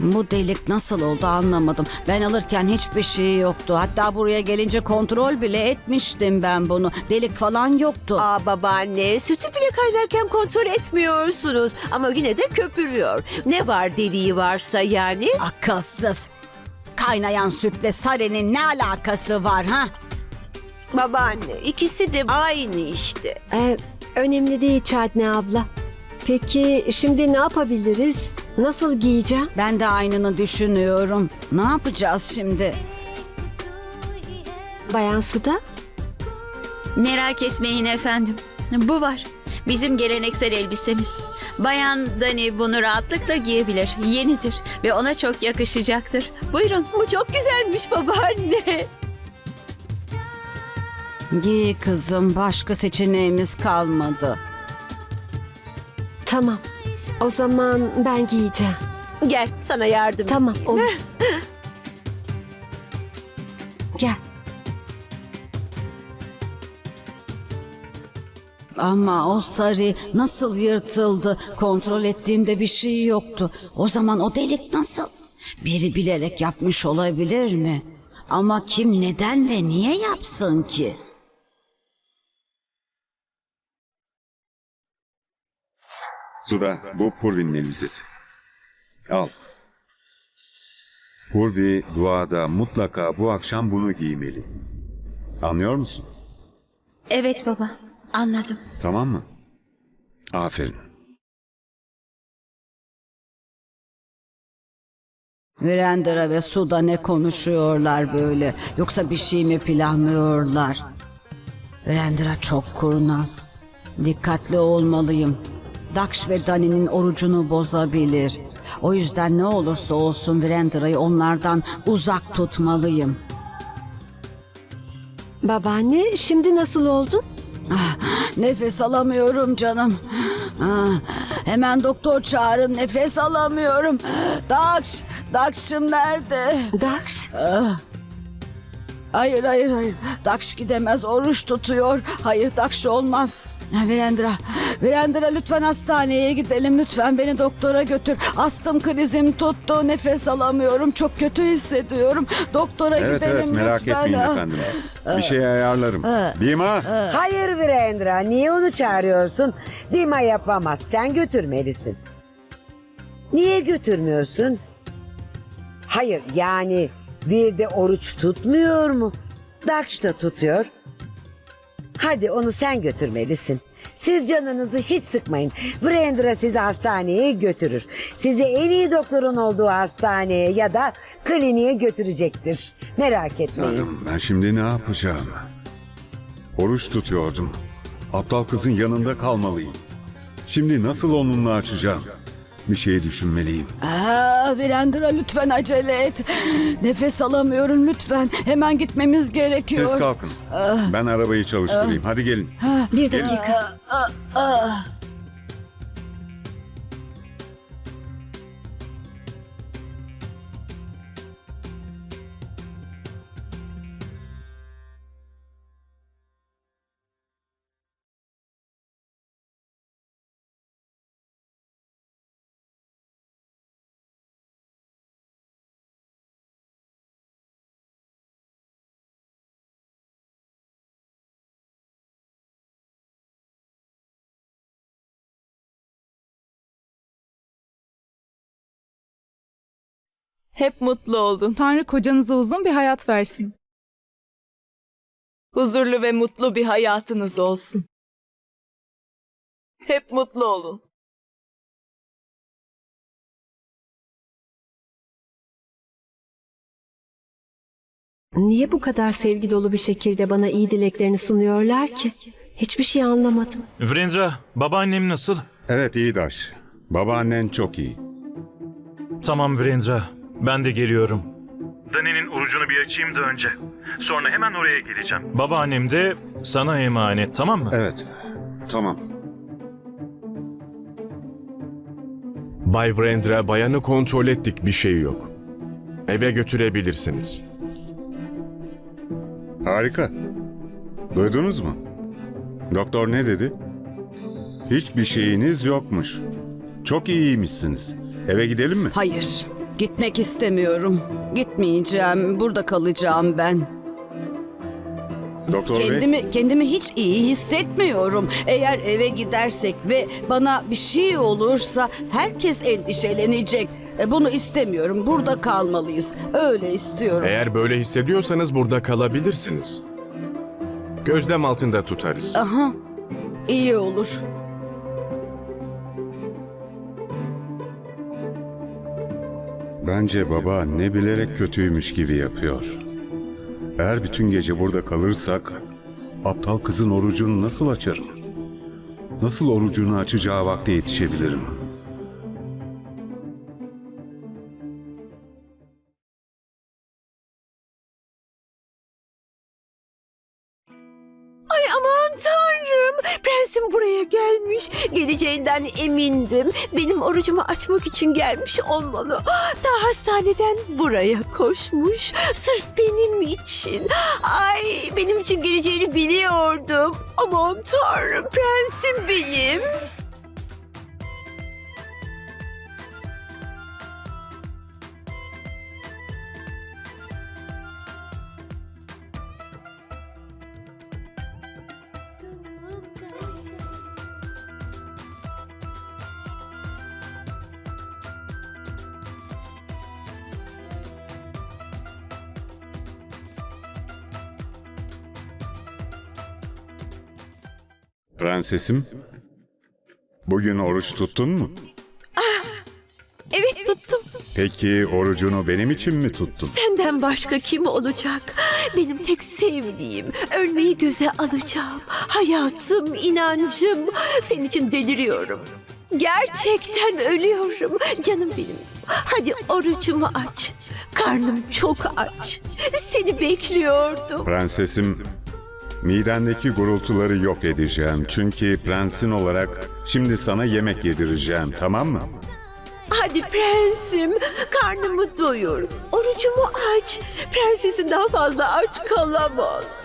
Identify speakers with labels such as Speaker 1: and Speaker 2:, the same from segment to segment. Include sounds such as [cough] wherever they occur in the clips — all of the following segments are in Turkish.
Speaker 1: Bu delik nasıl oldu anlamadım. Ben alırken hiçbir şey yoktu. Hatta buraya gelince kontrol bile etmiştim ben bunu. Delik falan yoktu.
Speaker 2: Aa babaanne sütü bile kaynarken kontrol etmiyorsunuz ama yine de köpürüyor. Ne var deliği varsa yani?
Speaker 1: Akılsız. Kaynayan sütle Sare'nin ne alakası var ha?
Speaker 2: Babaanne ikisi de aynı işte.
Speaker 3: Ee, önemli değil Çadme abla. Peki şimdi ne yapabiliriz? Nasıl giyeceğim?
Speaker 1: Ben de aynını düşünüyorum. Ne yapacağız şimdi?
Speaker 3: Bayan Suda?
Speaker 4: Merak etmeyin efendim. Bu var. Bizim geleneksel elbisemiz. Bayan Dani bunu rahatlıkla giyebilir. Yenidir ve ona çok yakışacaktır. Buyurun.
Speaker 2: Bu çok güzelmiş babaanne.
Speaker 1: Giy kızım başka seçeneğimiz kalmadı.
Speaker 3: Tamam. O zaman ben giyeceğim.
Speaker 2: Gel sana yardım. et.
Speaker 3: Tamam [laughs] olur. Gel.
Speaker 1: Ama o sarı nasıl yırtıldı? Kontrol ettiğimde bir şey yoktu. O zaman o delik nasıl? Biri bilerek yapmış olabilir mi? Ama kim neden ve niye yapsın ki?
Speaker 5: Zura, bu Purvi'nin elbisesi. Al. Purvi duada mutlaka bu akşam bunu giymeli. Anlıyor musun?
Speaker 4: Evet baba. Anladım.
Speaker 5: Tamam mı? Aferin.
Speaker 1: Virendra ve Suda ne konuşuyorlar böyle? Yoksa bir şey mi planlıyorlar? Virendra çok kurnaz. Dikkatli olmalıyım. Daksh ve Dani'nin orucunu bozabilir. O yüzden ne olursa olsun Virendra'yı onlardan uzak tutmalıyım.
Speaker 3: Babaanne şimdi nasıl oldun?
Speaker 1: Nefes alamıyorum canım. Ah, hemen doktor çağırın nefes alamıyorum. Daksh, Daksh'ım nerede?
Speaker 3: Dakş.
Speaker 1: Hayır hayır hayır. Dakş gidemez oruç tutuyor. Hayır Dakş olmaz. Ha, Virendra, Virendra lütfen hastaneye gidelim. Lütfen beni doktora götür. Astım krizim tuttu. Nefes alamıyorum. Çok kötü hissediyorum. Doktora
Speaker 5: Evet
Speaker 1: gidelim
Speaker 5: evet merak
Speaker 1: lütfen.
Speaker 5: etmeyin efendim. Bir şey ayarlarım. Bima,
Speaker 6: Hayır Virendra, niye onu çağırıyorsun? Dima yapamaz, sen götürmelisin. Niye götürmüyorsun? Hayır, yani bir de oruç tutmuyor mu? Dakş da tutuyor. Hadi onu sen götürmelisin. Siz canınızı hiç sıkmayın. Virendra sizi hastaneye götürür. Sizi en iyi doktorun olduğu hastaneye ya da kliniğe götürecektir. Merak etmeyin.
Speaker 5: Tanrım ben şimdi ne yapacağım? Oruç tutuyordum. Aptal kızın yanında kalmalıyım. Şimdi nasıl onunla açacağım? Bir şey düşünmeliyim.
Speaker 1: Aa, Virendra lütfen acele et. Nefes alamıyorum lütfen. Hemen gitmemiz gerekiyor.
Speaker 5: Siz kalkın. Ben arabayı çalıştırayım. Hadi gelin.
Speaker 3: Bir dakika.
Speaker 7: Hep mutlu olun. Tanrı kocanıza uzun bir hayat versin. Huzurlu ve mutlu bir hayatınız olsun. Hep mutlu olun.
Speaker 3: Niye bu kadar sevgi dolu bir şekilde bana iyi dileklerini sunuyorlar ki? Hiçbir şey anlamadım.
Speaker 8: Vrindra, babaannem nasıl?
Speaker 5: Evet iyi Daş. Babaannen çok iyi.
Speaker 8: Tamam Vrindra, ben de geliyorum. Dani'nin orucunu bir açayım da önce. Sonra hemen oraya geleceğim. Babaannem de sana emanet, tamam mı?
Speaker 5: Evet. Tamam.
Speaker 9: Bay Vrendra bayanı kontrol ettik bir şey yok. Eve götürebilirsiniz.
Speaker 5: Harika. Duydunuz mu? Doktor ne dedi? Hiçbir şeyiniz yokmuş. Çok iyiymişsiniz. Eve gidelim mi?
Speaker 1: Hayır. Gitmek istemiyorum. Gitmeyeceğim. Burada kalacağım ben.
Speaker 5: Doktor bey,
Speaker 1: Kendimi kendimi hiç iyi hissetmiyorum. Eğer eve gidersek ve bana bir şey olursa herkes endişelenecek. E, Bunu istemiyorum. Burada kalmalıyız. Öyle istiyorum.
Speaker 9: Eğer böyle hissediyorsanız burada kalabilirsiniz. Gözlem altında tutarız.
Speaker 1: Aha. İyi olur.
Speaker 5: Bence baba ne bilerek kötüymüş gibi yapıyor. Eğer bütün gece burada kalırsak aptal kızın orucunu nasıl açarım? Nasıl orucunu açacağı vakte yetişebilirim?
Speaker 2: Ay aman tanrım. Prensim buraya gelmiş. Geleceğinden emindim. Benim orucumu açmak için gelmiş olmalı. Daha hastaneden buraya koşmuş. Sırf benim için. Ay benim için geleceğini biliyordum. Aman tanrım prensim benim.
Speaker 5: Prensesim, bugün oruç tuttun mu?
Speaker 2: Evet tuttum.
Speaker 5: Peki orucunu benim için mi tuttun?
Speaker 2: Senden başka kim olacak? Benim tek sevdiğim. Ölmeyi göze alacağım. Hayatım, inancım. Senin için deliriyorum. Gerçekten ölüyorum. Canım benim. Hadi orucumu aç. Karnım çok aç. Seni bekliyordum.
Speaker 5: Prensesim, midendeki gurultuları yok edeceğim. Çünkü prensin olarak şimdi sana yemek yedireceğim, tamam mı?
Speaker 2: Hadi prensim, karnımı doyur. Orucumu aç. Prensesin daha fazla aç kalamaz.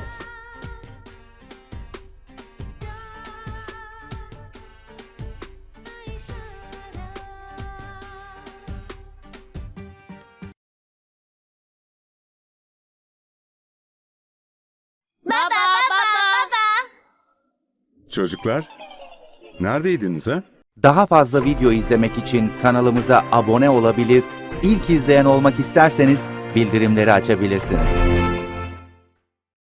Speaker 5: Çocuklar, neredeydiniz ha?
Speaker 10: Daha fazla video izlemek için kanalımıza abone olabilir, ilk izleyen olmak isterseniz bildirimleri açabilirsiniz.